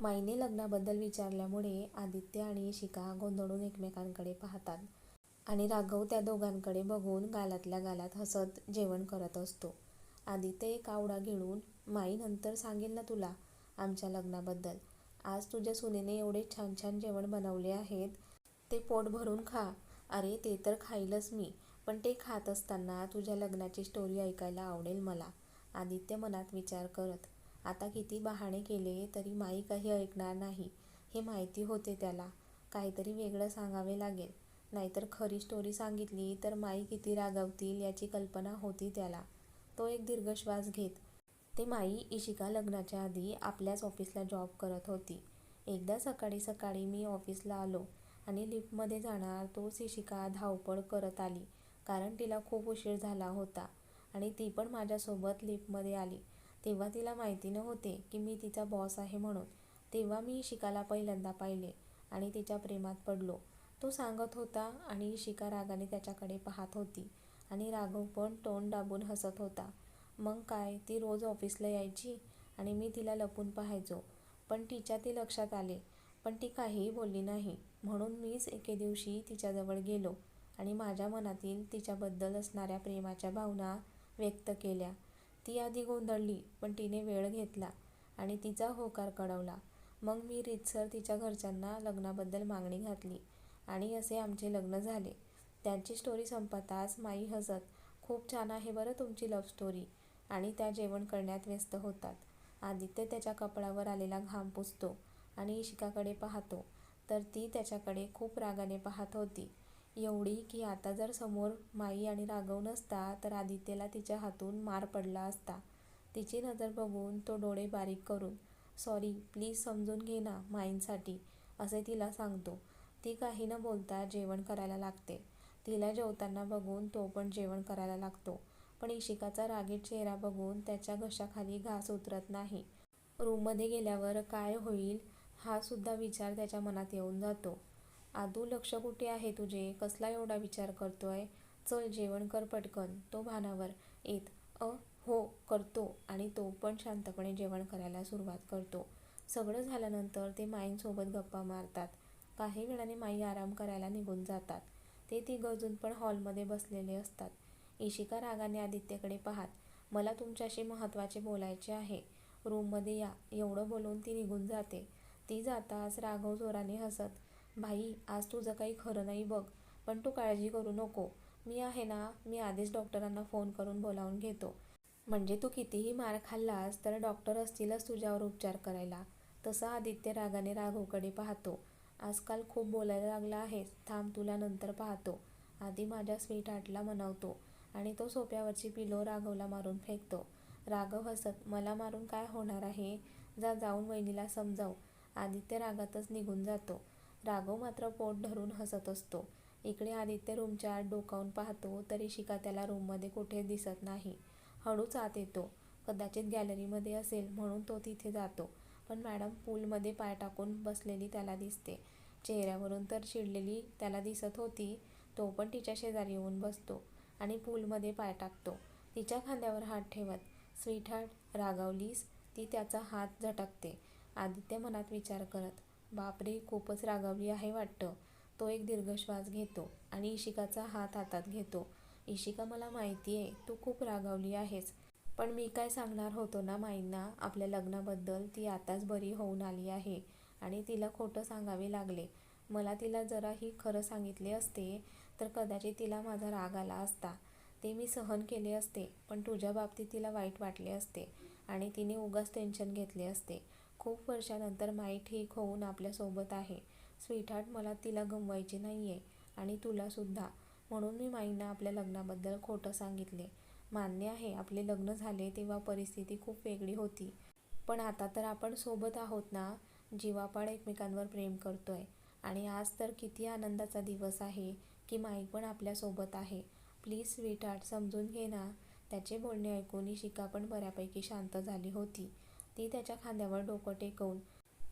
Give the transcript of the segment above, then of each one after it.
माईने लग्नाबद्दल विचारल्यामुळे आदित्य आणि शिखा गोंधळून एकमेकांकडे पाहतात आणि राघव त्या दोघांकडे बघून गालातल्या गालात हसत जेवण करत असतो. आदित्य एक आवडा घेऊन माई नंतर सांगेल ना तुला आमच्या लग्नाबद्दल. आज तुझ्या सुनेने एवढे छान छान जेवण बनवले आहेत, ते पोट भरून खा. अरे ते तर खाईलच मी, पण ते खात असताना तुझ्या लग्नाची स्टोरी ऐकायला आवडेल मला. आदित्य मनात विचार करत. आता किती बहाणे केले तरी माई काही ऐकणार नाही हे माहिती होते त्याला. काहीतरी वेगळं सांगावे लागेल, नाहीतर खरी स्टोरी सांगितली तर माई किती रागावतील याची कल्पना होती त्याला. तो एक दीर्घ श्वास घेत. ते माई इशिका लग्नाच्या आधी आपल्याच ऑफिसला जॉब करत होती. एकदा सकाळी सकाळी मी ऑफिसला आलो आणि लिफ्टमध्ये जाणार तोच इशिका धावपळ करत आली कारण तिला खूप उशीर झाला होता आणि ती पण माझ्यासोबत लिफ्टमध्ये आली. तेव्हा तिला माहिती नव्हते की मी तिचा बॉस आहे म्हणून. तेव्हा मी इशिकाला पहिल्यांदा पाहिले आणि तिच्या प्रेमात पडलो, तो सांगत होता आणि इशिका रागाने त्याच्याकडे पाहत होती आणि राघव पण तोंड दाबून हसत होता. मग काय ती रोज ऑफिसला यायची आणि मी तिला लपून पाहायचो. पण तिच्या ते लक्षात आले, पण ती काहीही बोलली नाही. म्हणून मीच एके दिवशी तिच्याजवळ गेलो आणि माझ्या मनातील तिच्याबद्दल असणाऱ्या प्रेमाच्या भावना व्यक्त केल्या. ती आधी गोंधळली पण तिने वेळ घेतला आणि तिचा होकार कळवला. मग मी रीतसर तिच्या घरच्यांना लग्नाबद्दल मागणी घातली आणि असे आमचे लग्न झाले. त्यांची स्टोरी संपताच माई हसत, खूप छान आहे बरं तुमची लव्ह स्टोरी आणि त्या जेवण करण्यात व्यस्त होतात. आदित्य त्याच्या कपड्यावर आलेला घाम पुसतो आणि इशिकाकडे पाहतो तर ती त्याच्याकडे खूप रागाने पाहत होती. एवढी की आता जर समोर माई आणि राघव नसता तर आदित्यला तिच्या हातून मार पडला असता. तिची नजर बघून तो डोळे बारीक करून, सॉरी प्लीज समजून घे ना माईंसाठी असे तिला सांगतो. ती काही न बोलता जेवण करायला लागते. तिला जेवताना बघून तो पण जेवण करायला लागतो. पण इशिकाचा रागीट चेहरा बघून त्याच्या घशाखाली घास उतरत नाही. रूममध्ये गेल्यावर काय होईल हा सुद्धा विचार त्याच्या मनात येऊन जातो. आदू लक्ष कुठे आहे तुझे, कसला एवढा विचार करतोय, चल जेवण कर पटकन तो भानावर येत. अ हो करतो आणि तो पण शांतपणे जेवण करायला सुरुवात करतो. सगळं झाल्यानंतर ते माईंसोबत गप्पा मारतात. काही वेळाने माई आराम करायला निघून जातात. ते ती गजून पण हॉलमध्ये बसलेले असतात. इशिका रागाने आदित्यकडे पाहत, मला तुमच्याशी महत्त्वाचे बोलायचे आहे, रूममध्ये या एवढं बोलून ती निघून जाते. ती जाताच राघव जोराने हसत, भाई आज तुझं काही खरं नाही बघ, पण तू काळजी करू नको, मी आहे ना मी आधीच डॉक्टरांना फोन करून बोलावून घेतो. म्हणजे तू कितीही मार खाल्लास तर डॉक्टर असतीलच तुझ्यावर उपचार करायला. तसा आदित्य रागाने राघवकडे पाहतो, आजकाल खूप बोलायला लागला आहेस, थांब तुला नंतर पाहतो. आधी माझ्या स्वीट हार्टला म्हणवतो आणि तो सोप्यावरची पिलो राघवला मारून फेकतो. राघव हसत, मला मारून काय होणार आहे, जा जाऊन वहिनीला समजाव. आदित्य रागातच निघून जातो. राघव मात्र पोट धरून हसत असतो. इकडे आदित्य रूमच्या आत डोकावून पाहतो तर इशिका त्याला रूममध्ये कुठेच दिसत नाही. हळूच आत येतो. कदाचित गॅलरीमध्ये असेल म्हणून तो तिथे जातो, पण मॅडम पूलमध्ये पाय टाकून बसलेली त्याला दिसते. चेहऱ्यावरून तर चिडलेली त्याला दिसत होती. तो पण तिच्या शेजारी येऊन बसतो आणि पूलमध्ये पाय टाकतो, तिच्या खांद्यावर हात ठेवत. स्वीटहार्ट रागावलीस, ती त्याचा हात झटकते. आदित्य मनात विचार करत, बापरे खूपच रागावली आहे वाटतं. तो एक दीर्घ श्वास घेतो आणि इशिकाचा हात हातात घेतो. इशिका मला माहिती आहे तू खूप रागावली आहेस. पण मी काय सांगणार होतो ना माईंना आपल्या लग्नाबद्दल ती आताच बरी होऊन आली आहे आणि तिला खोटं सांगावे लागले. मला तिला जराही खरं सांगितले असते तर कदाचित तिला माझा राग आला असता. ते मी सहन केले असते. पण तुझ्या बाबतीत तिला वाईट वाटले असते आणि तिने उगाच टेन्शन घेतले असते. खूप वर्षानंतर माई ठीक होऊन आपल्यासोबत आहे. स्वीटहार्ट मला तिला गमवायची नाही आहे आणि तुलासुद्धा म्हणून मी माईंना आपल्या लग्नाबद्दल खोटं सांगितले. मान्य आहे आपले लग्न झाले तेव्हा परिस्थिती खूप वेगळी होती. पण आता तर आपण सोबत आहोत ना, जीवापाड एकमेकांवर प्रेम करतोय आणि आज तर किती आनंदाचा दिवस आहे की माई पण आपल्यासोबत आहे. प्लीज स्वीटहार्ट समजून घे ना. त्याचे बोलणे ऐकून शिका पण बऱ्यापैकी शांत झाली होती. ती त्याच्या खांद्यावर डोकं टेकवून,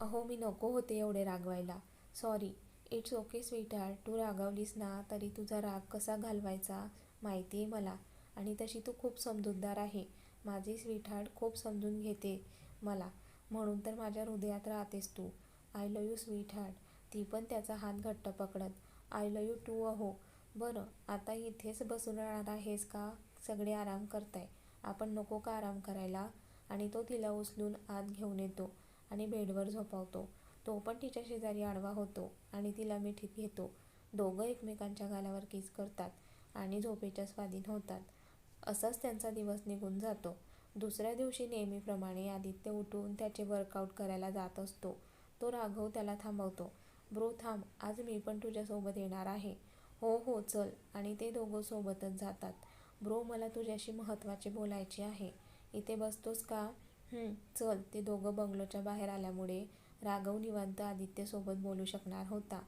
अहो मी नको होते एवढे रागवायला, सॉरी. इट्स ओके स्वीटार तू रागावलीस ना तरी तुझा राग कसा घालवायचा माहिती आहे मला. आणि तशी तू खूप समजूतदार आहे. माझी स्वीटहार्ट खूप समजून घेते मला. म्हणून तर माझ्या हृदयात राहतेस तू. I love you sweetheart ती पण त्याचा हात घट्ट पकडत आय लव यू टू अहो. बरं आता इथेच बसून राहणार आहेस का? सगळे आराम करताय. आपण नको का आराम करायला? आणि तो तिला उचलून आत घेऊन येतो आणि बेडवर झोपावतो. तो पण तिच्या शेजारी आडवा होतो आणि तिला मिठीत घेतो. दोघं एकमेकांच्या गालावर किस करतात आणि झोपेच्या स्वाधीन होतात. असाच त्यांचा दिवस निघून जातो. दुसऱ्या दिवशी नेहमीप्रमाणे आदित्य उठून त्याचे वर्कआउट करायला जात असतो. तो राघव त्याला थांबवतो. ब्रो थांब आज मी पण तुझ्यासोबत येणार आहे. हो हो चल आणि ते दोघं सोबतच जातात. ब्रो मला तुझ्याशी महत्त्वाचे बोलायचे आहे. इथे बसतोस का? चल. ते दोघं बंगलोच्या बाहेर आल्यामुळे राघव निवांत आदित्यसोबत बोलू शकणार होता.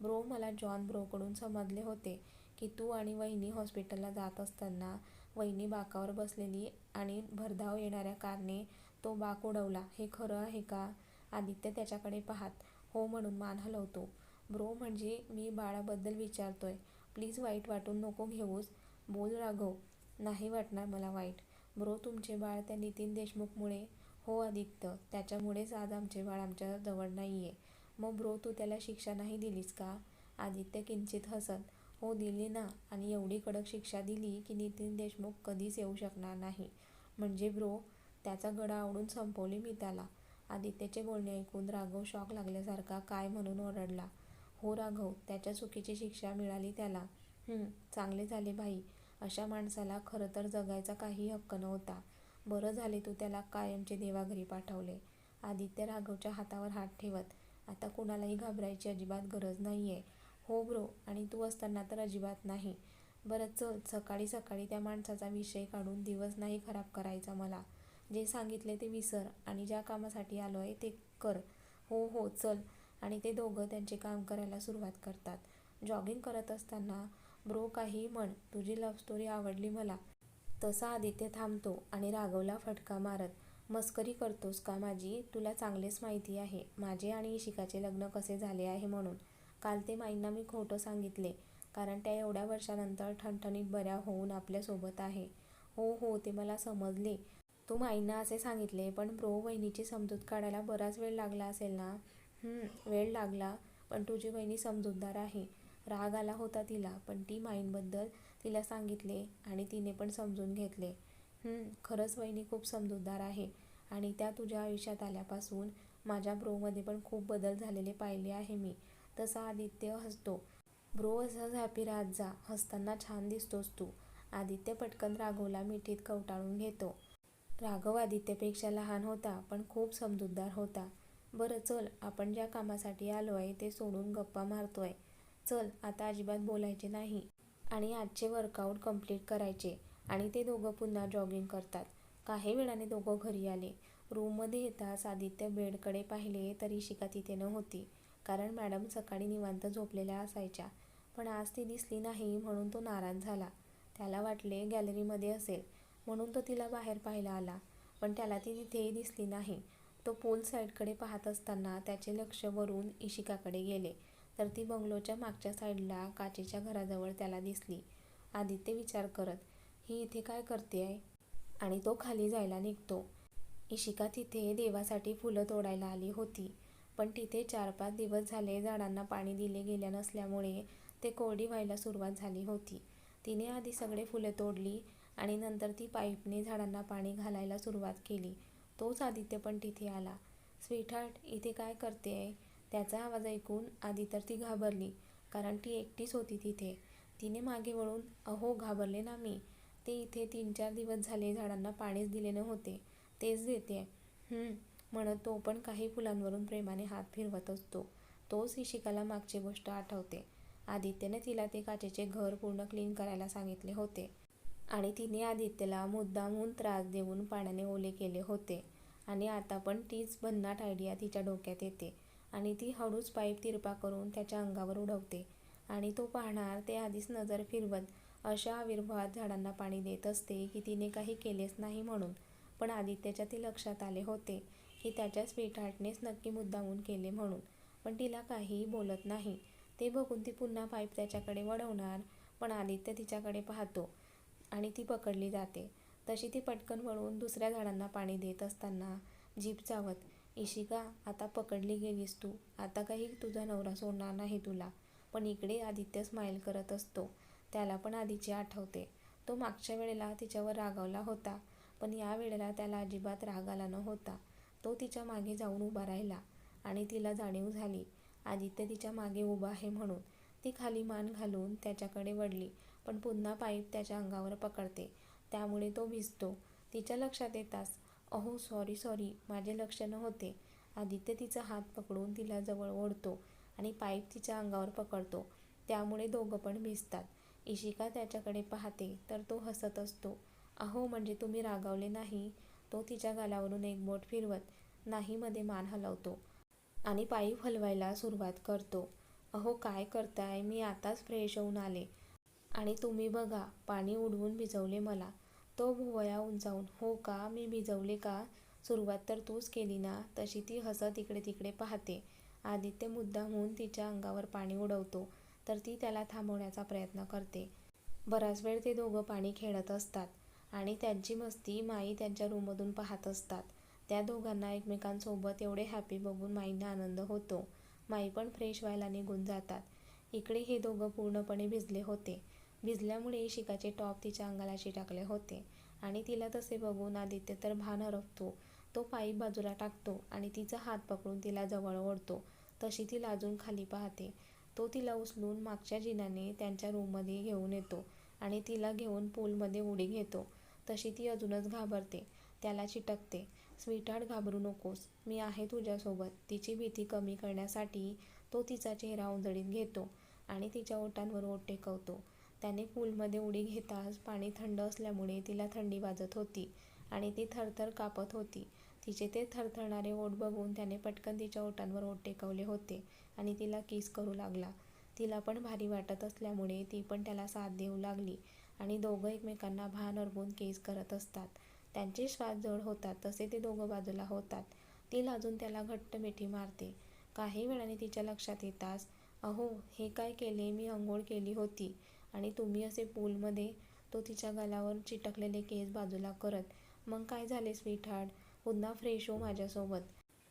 ब्रो मला जॉन ब्रोकडून समजले होते की तू आणि वहिनी हॉस्पिटलला जात असताना वहिनी बाकावर बसलेली आणि भरधाव येणाऱ्या कारने तो बाक उडवला. हे खरं आहे का? आदित्य त्याच्याकडे पाहात हो म्हणून मान हलवतो. ब्रो म्हणजे मी बाळाबद्दल विचारतोय. प्लीज वाईट वाटून नको घेऊस. बोल राघव. नाही वाटणार मला वाईट. ब्रो तुमचे बाळ त्या नितीन देशमुखमुळे हो आदित्य. त्याच्यामुळेच आज आमचे बाळ आमच्या जवळ नाही आहे मग ब्रो तू त्याला शिक्षा नाही दिलीस का? आदित्य किंचित हसत हो दिली ना. आणि एवढी कडक शिक्षा दिली की नितीन देशमुख कधीच येऊ शकणार नाही. म्हणजे ब्रो त्याचा गडा आवडून संपवली मी त्याला. आदित्यचे बोलणे ऐकून राघव शॉक लागल्यासारखा काय म्हणून ओरडला. हो राघव त्याच्या चुकीची शिक्षा मिळाली त्याला. चांगले झाले भाई अशा माणसाला खरं तर जगायचा काही हक्क नव्हता. बरं झाले तू त्याला कायमचे देवाघरी पाठवले. आदित्य राघवच्या हातावर हात ठेवत आता कुणालाही घाबरायची अजिबात गरज नाही आहे हो ब्रो आणि तू असताना तर अजिबात नाही. बरं चल सकाळी सकाळी त्या माणसाचा विषय काढून दिवस नाही खराब करायचा मला. जे सांगितले ते विसर आणि ज्या कामासाठी आलो आहे ते कर. हो हो चल. आणि ते दोघं त्यांचे काम करायला सुरुवात करतात. जॉगिंग करत असताना ब्रो काही म्हण. तुझी लव्ह स्टोरी आवडली मला. तसा आदित्य थांबतो आणि राघवला फटका मारत मस्करी करतोस का माझी? तुला चांगलेच माहिती आहे. माझे आणि इशिकाचे लग्न कसे झाले आहे म्हणून. काल ते माईंना मी खोटं सांगितले कारण त्या एवढ्या वर्षानंतर ठणठणीत बऱ्या होऊन आपल्यासोबत आहे. हो हो ते मला समजले. तू माईंना असे सांगितले पण ब्रो वहिनीची समजूत काढायला बराच वेळ लागला असेल ना? वेळ लागला पण तुझी बहिणी समजूतदार आहे. राग आला होता तिला पण ती माईंबद्दल तिला सांगितले आणि तिने पण समजून घेतले. खरंच वहिनी खूप समजूतदार आहे आणि त्या तुझ्या आयुष्यात आल्यापासून माझ्या ब्रोमध्ये पण खूप बदल झालेले पाहिले आहे मी. तसा आदित्य हसतो. ब्रो असंच हॅपी राहत जा. हसताना छान दिसतोस तू. आदित्य पटकन राघवला मिठीत कवटाळून घेतो. राघव आदित्यपेक्षा लहान होता पण खूप समजूतदार होता. बरं चल आपण ज्या कामासाठी आलो आहे ते सोडून गप्पा मारतोय. चल आता अजिबात बोलायचे नाही. आणि आजचे वर्कआउट कंप्लीट करायचे. आणि ते दोघं पुन्हा जॉगिंग करतात. काही वेळाने दोघं घरी आले. रूममध्ये येताच आदित्य बेडकडे पाहिले तर इशिका तिथे नव्हती. कारण मॅडम सकाळी निवांत झोपलेल्या असायच्या. पण आज ती दिसली नाही म्हणून तो नाराज झाला. त्याला वाटले गॅलरीमध्ये असेल. म्हणून तो तिला बाहेर पाहायला आला. पण त्याला ती तिथेही दिसली नाही. तो पूल साईडकडे पाहत असताना त्याचे लक्ष वरून इशिकाकडे गेले. तर ती बंगलोच्या मागच्या साईडला काचेच्या घराजवळ त्याला दिसली. आदित्य विचार करत ही इथे काय करते आहे आणि तो खाली जायला निघतो. इशिका तिथे देवासाठी फुलं तोडायला आली होती पण तिथे चार पाच दिवस झाले झाडांना पाणी दिले गेल्या नसल्यामुळे ते कोरडी व्हायला सुरुवात झाली होती. तिने आधी सगळे फुले तोडली आणि नंतर ती पाईपने झाडांना पाणी घालायला सुरुवात केली. तोच आदित्य पण तिथे आला. स्वीटहार्ट इथे काय करते आहे त्याचा आवाज ऐकून आधी तर ती घाबरली कारण ती एकटीच होती तिथे. तिने मागे वळून अहो घाबरले ना मी. ते इथे तीन चार दिवस झाले झाडांना पाणीच दिले नव्हते. तेच देते. म्हणत तो पण काही फुलांवरून प्रेमाने हात फिरवत असतो. तोच इशिकाला मागची गोष्ट आठवते. आदित्यने तिला ते काचेचे घर पूर्ण क्लीन करायला सांगितले होते. आणि तिने आदित्यला मुद्दामहून त्रास देऊन पाण्याने ओले केले होते. आणि आता पण तीच भन्नाट आयडिया तिच्या डोक्यात येते. आणि ती हळूच पाईप तिरपा करून त्याच्या अंगावर उडवते. आणि तो पाहणार ते आधीच नजर फिरवत अशा आविर्भावात झाडांना पाणी देत असते की तिने काही केलेच नाही म्हणून. पण आदित्यच्या ते लक्षात आले होते की त्याच्या स्वीटहार्टनेच नक्की मुद्दामून केले म्हणून. पण तिला काहीही बोलत नाही. ते बघून ती पुन्हा पाईप त्याच्याकडे वळवणार पण आदित्य तिच्याकडे पाहतो आणि ती पकडली जाते. तशी ती पटकन वळून दुसऱ्या झाडांना पाणी देत असताना जीभ चावत इशिका आता पकडली गेलीस तू. आता काही तुझा नवरा सोडणार नाही तुला. पण इकडे आदित्य स्माईल करत असतो. त्याला पण आधीची आठवते. तो मागच्या वेळेला तिच्यावर रागावला होता. पण या वेळेला त्याला अजिबात राग आला नव्हता. तो तिच्यामागे जाऊन उभा राहिला आणि तिला जाणीव झाली. आदित्य तिच्यामागे उभा आहे म्हणून. ती खाली मान घालून त्याच्याकडे वळली पण पुन्हा पाईप त्याच्या अंगावर पकडते. त्यामुळे तो भिजतो. तिच्या लक्षात येताच अहो सॉरी सॉरी माझे लक्ष नव्हते आदित्य तिचा हात पकडून तिला जवळ ओढतो आणि पाईप तिच्या अंगावर पकडतो. त्यामुळे दोघं पण भिजतात. इशिका त्याच्याकडे पाहते तर तो हसत असतो. अहो म्हणजे तुम्ही रागावले नाही? तो तिच्या गालावरून एक बोट फिरवत नाही मध्ये मान हलवतो आणि पाईप हलवायला सुरुवात करतो. अहो काय करताय? मी आताच फ्रेश होऊन आले. आणि तुम्ही बघा पाणी उडवून भिजवले मला. तो भुवया उंचावून हो का? मी भिजवले का? सुरुवात तर तूच केली ना तशी ती हसत इकडे तिकडे पाहते. आदित्य मुद्दा होऊन तिच्या अंगावर पाणी उडवतो तर ती त्याला थांबवण्याचा प्रयत्न करते. बराच वेळ ते दोघं पाणी खेळत असतात आणि त्यांची मस्ती माई त्यांच्या रूममधून पाहत असतात. त्या दोघांना एकमेकांसोबत एवढे हॅपी बघून माईंना आनंद होतो. माई पण फ्रेश व्हायला निघून जातात. इकडे हे दोघं पूर्णपणे भिजले होते. भिजल्यामुळे शिकाचे टॉप तिच्या अंगाला चिटाकले होते. आणि तिला तसे बघून आदित्य तर भान हरवतो तो पायी बाजूला टाकतो आणि तिचा हात पकडून तिला जवळ ओढतो. तशी ती लाजून खाली पाहते. तो तिला उचलून मागच्या जिनाने त्यांच्या रूममध्ये घेऊन येतो आणि तिला घेऊन पूलमध्ये उडी घेतो. तशी ती अजूनच घाबरते. त्याला चिटकते. स्वीटहार्ट घाबरू नकोस. मी आहे तुझ्यासोबत. तिची भीती कमी करण्यासाठी तो तिचा चेहरा उंजळीत घेतो आणि तिच्या ओठांवर ओठ टेकवतो. त्याने पूलमध्ये उडी घेताच पाणी थंड असल्यामुळे तिला थंडी वाजत होती आणि ती थरथर कापत होती. तिचे ते थरथरणारे ओठ बघून त्याने पटकन तिच्या ओठांवर ओठ टेकवले होते आणि तिला किस करू लागला. तिला पण भारी वाटत असल्यामुळे ती पण त्याला साथ देऊ लागली आणि दोघं एकमेकांना भान अरबून केस करत असतात. त्यांचे श्वास जड होतात तसे ते दोघं बाजूला होतात. ती लाजून त्याला घट्ट मिठी मारते. काही वेळाने तिच्या लक्षात येताच अहो हे काय केले? मी अंघोळ केली होती. आणि तुम्ही असे पूलमध्ये तो तिच्या गालावर चिटकलेले केस बाजूला करत मग काय झाले स्वीटहार्ट? पुन्हा फ्रेश हो माझ्यासोबत.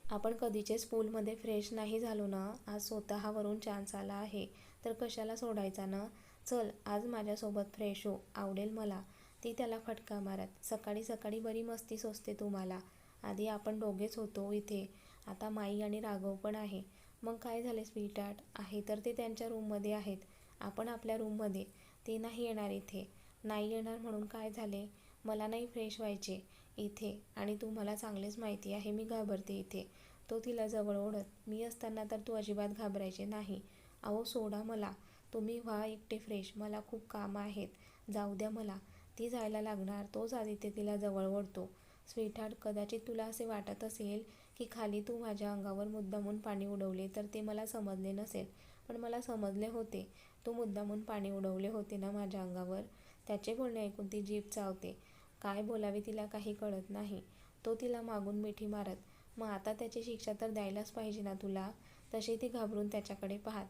आपण कधीचेच पूलमध्ये फ्रेश नाही झालो ना आज स्वतःवरून चान्स आला आहे. तर कशाला सोडायचा ना? चल आज माझ्यासोबत फ्रेश हो आवडेल मला. ती त्याला फटका मारत सकाळी सकाळी बरी मस्ती सोसते तुम्हाला. आधी आपण दोघेच होतो इथे. आता माई आणि राघव पण आहे. मग काय झाले स्वीटहार्ट? आहे तर ते त्यांच्या रूममध्ये आहेत. आपण आपल्या रूममध्ये ते नाही येणार इथे. नाही येणार म्हणून काय झाले? मला नाही फ्रेश व्हायचे इथे आणि तू मला चांगलेच माहिती आहे मी घाबरते इथे. तो तिला जवळ ओढत मी असताना तर तू अजिबात घाबरायचे नाही. अहो सोडा मला. तुम्ही व्हा एकटे फ्रेश मला खूप कामं आहेत. जाऊ द्या मला. ती जायला लागणार. तोच आदित्य तिला जवळ ओढतो. स्वीटहार्ट कदाचित तुला असे वाटत असेल की खाली तू माझ्या अंगावर मुद्दामून पाणी उडवले तर ते मला समजले नसेल. पण मला समजले होते. तू मुद्दामून पाणी उडवले होते ना माझ्या अंगावर? त्याचे बोलणे ऐकून ती जीभ चावते. काय बोलावे तिला काही कळत नाही. तो तिला मागून मिठी मारत मग आता त्याची शिक्षा तर द्यायलाच पाहिजे ना तुला तशी ती घाबरून त्याच्याकडे पाहत.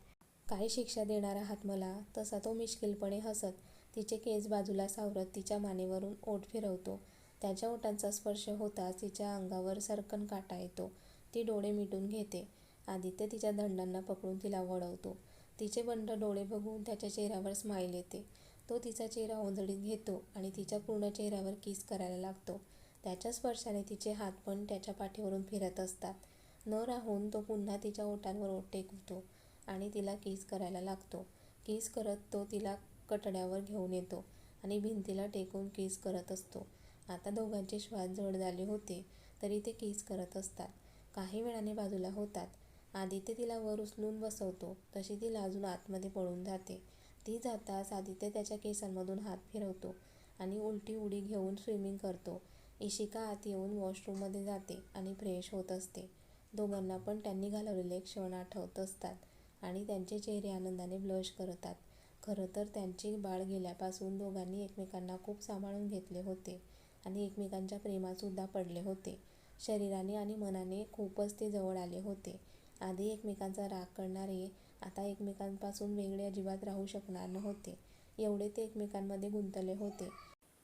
काय शिक्षा देणार आहात मला तसा तो मिश्किलपणे हसत तिचे केस बाजूला सावरत तिच्या मानेवरून ओठ फिरवतो. त्याच्या ओठांचा स्पर्श होताच तिच्या अंगावर सरकन काटा येतो. ती डोळे मिटून घेते. आदित्य तिच्या दंडांना पकडून तिला वळवतो. तिचे बंड डोळे बघून त्याच्या चेहऱ्यावर स्माईल येते. तो तिचा चेहरा ओंजळीत घेतो आणि तिच्या पूर्ण चेहऱ्यावर किस करायला लागतो. त्याच्या स्पर्शाने तिचे हात पण त्याच्या पाठीवरून फिरत असतात. न राहून तो पुन्हा तिच्या ओठांवर ओठ टेकवतो आणि तिला किस करायला लागतो. किस करत तो तिला कटड्यावर घेऊन येतो आणि भिंतीला टेकून किस करत असतो. आता दोघांचे श्वास जड झाले होते तरी ते किस करत असतात. काही वेळाने बाजूला होतात. आदित्य तिला वर उचलून बसवतो. तशी ती लाजून आतमध्ये पळून जाते. ती जाताच आदित्य त्याच्या केसांमधून हात फिरवतो आणि उलटी उडी घेऊन स्विमिंग करतो. इशिका आत येऊन वॉशरूममध्ये जाते आणि फ्रेश होत असते. दोघांना पण त्यांनी घालवलेले क्षण आठवत असतात आणि त्यांचे चेहरे आनंदाने ब्लश करतात. खरं तर त्यांची बाळ गेल्यापासून दोघांनी एकमेकांना खूप सांभाळून घेतले होते आणि एकमेकांच्या प्रेमातसुद्धा पडले होते. शरीराने आणि मनाने खूपच ते जवळ आले होते. आधी एकमेकांचा राग करणारे आता एकमेकांपासून वेगळे अजिबात राहू शकणार नव्हते. एवढे ते एकमेकांमध्ये गुंतले होते.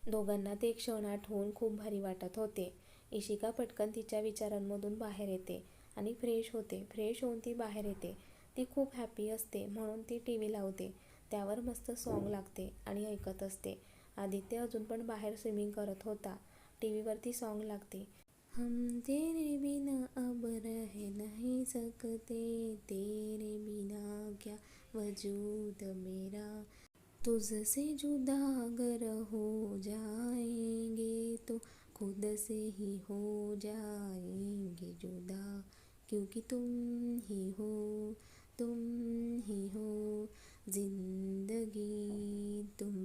दोघांना ते क्षण आठवून खूप भारी वाटत होते. इशिका पटकन तिच्या विचारांमधून बाहेर येते आणि फ्रेश होते. फ्रेश होऊन ती बाहेर येते. ती खूप हॅपी असते म्हणून ती टी व्ही लावते. त्यावर मस्त सॉन्ग लागते आणि ऐकत असते. आदित्य अजून पण बाहेर स्विमिंग करत होता. टी व्हीवरती सॉन्ग लागते. हम तेरे सकते तेरे बिना क्या वजूद मेरा? तुझसे जुदा अगर हो जाएंगे तो खुद से ही हो जाएंगे जुदा। क्योंकि तुम ही हो तुम ही हो जिंदगी तुम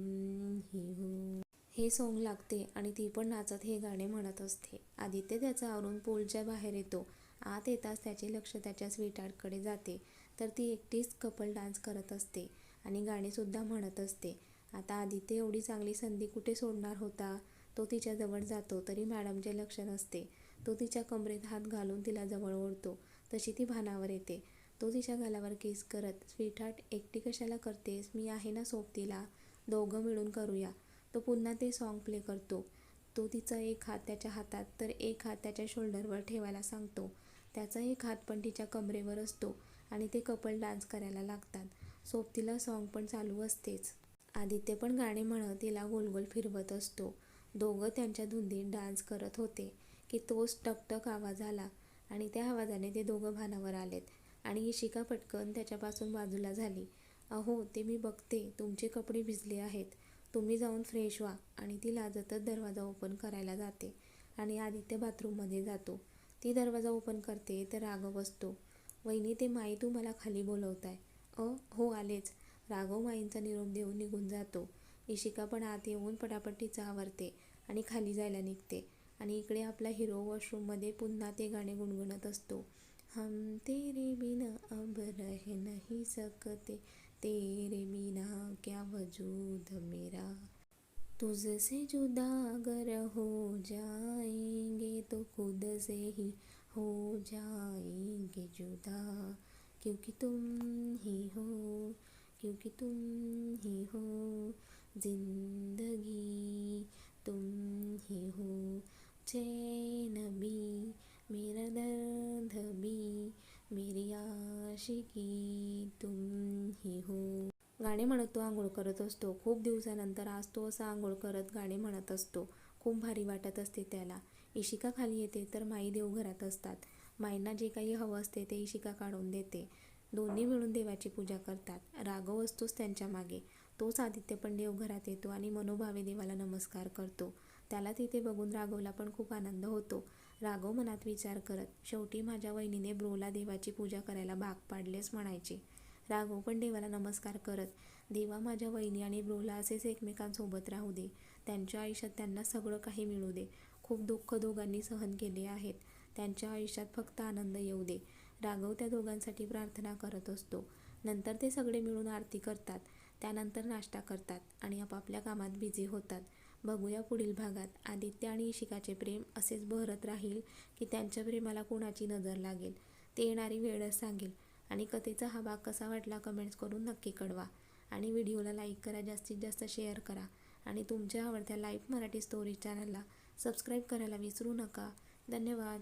ही हो। हे सॉन्ग लागते आणि ती पण नाचत हे गाणे म्हणत असते. आदित्य त्याचा आवरून पोलच्या बाहेर येतो. आत येताच त्याचे लक्ष त्याच्या स्वीटहार्टकडे जाते. तर ती एकटीच कपल डान्स करत असते आणि गाणेसुद्धा म्हणत असते. आता आदित्य एवढी चांगली संधी कुठे सोडणार होता? तो तिच्याजवळ जातो तरी मॅडमचे लक्ष नसते तो तिच्या कमरेत हात घालून तिला जवळ ओढतो. तशी ती भानावर येते. तो तिच्या गालावर केस करत स्वीटहार्ट एकटी कशाला करतेस? मी आहे ना सोबतीला. दोघं मिळून करूया. तो पुन्हा ते सॉन्ग प्ले करतो. तो तिचा एक हात त्याच्या हातात तर एक हात त्याच्या शोल्डरवर ठेवायला सांगतो. त्याचा एक हात पण तिच्या कमरेवर असतो आणि ते कपल डान्स करायला लागतात. सोबतीला सॉन्ग पण चालू असतेच. आदित्य पण गाणे म्हणत तिला गोल गोल फिरवत असतो. दोघं त्यांच्या धुंदीत डान्स करत होते की तोच टकटक आवाज आला आणि त्या आवाजाने ते दोघं भानावर आलेत आणि इशिका पटकन त्याच्यापासून बाजूला झाली. अहो ते मी बघते तुमचे कपडे भिजले आहेत. तुम्ही जाऊन फ्रेश व्हा आणि ती लाजतच दरवाजा ओपन करायला जाते आणि आदित्य बाथरूममध्ये जातो. ती दरवाजा ओपन करते तर राघव बसतो. वहिनी ते माई तू मला खाली बोलवताय. अ हो आलेच. राघव माईंचा निरोप देऊन निघून जातो. इशिका पण आत येऊन पटापटी तिचं आवरते आणि खाली जायला निघते. आणि इकडे आपला हिरो वॉशरूममध्ये पुन्हा ते गाणे गुणगुणत असतो. हम तेरे बिना अब रह नहीं सकते. तेरे बिना क्या वजूद मेरा? तुझसे जुदा अगर हो जाएँगे तो खुद से ही हो जाएँगे जुदा। क्योंकि तुम ही हो, क्योंकि तुम ही हो, ज़िंदगी तुम ही हो। चैन भी, मेरा दर्द भी, मेरी आशिकी तुम ही हो। गाणे म्हणत तो आंघोळ करत असतो. खूप दिवसानंतर आज तो असा आंघोळ करत गाणे म्हणत असतो. खूप भारी वाटत असते त्याला. इशिका खाली येते तर माई देवघरात असतात. माईंना जे काही हवं असते ते इशिका काढून देते. दोन्ही मिळून देवाची पूजा करतात. राघव असतोच त्यांच्या मागे. तोच आदित्य पण देवघरात येतो आणि मनोभावे देवाला नमस्कार करतो. त्याला तिथे बघून राघवला पण खूप आनंद होतो. राघव मनात विचार करत शेवटी माझ्या वहिनीने ब्रोला देवाची पूजा करायला भाग पाडलेच म्हणायचे. राघव पण देवाला नमस्कार करत देवा माझ्या वहिनी आणि ब्रोला असेच एकमेकांसोबत राहू दे. त्यांच्या आयुष्यात त्यांना सगळं काही मिळू दे. खूप दुःख दोघांनी सहन केले आहेत. त्यांच्या आयुष्यात फक्त आनंद येऊ दे. राघव त्या दोघांसाठी प्रार्थना करत असतो. नंतर ते सगळे मिळून आरती करतात. त्यानंतर नाश्ता करतात आणि आपापल्या कामात बिझी होतात. बघूया पुढील भागात आदित्य आणि इशिकाचे प्रेम असेच बहरत राहील की त्यांच्या प्रेमाला कोणाची नजर लागेल? ते येणारी वेळच सांगेल. आणि कथेचा हा भाग कसा वाटला कमेंट्स करून नक्की कळवा. आणि व्हिडिओला लाईक करा जास्तीत जास्त शेअर करा. आणि तुमच्या आवडत्या लाईव्ह मराठी स्टोरी चॅनलला सबस्क्राईब करायला विसरू नका. धन्यवाद.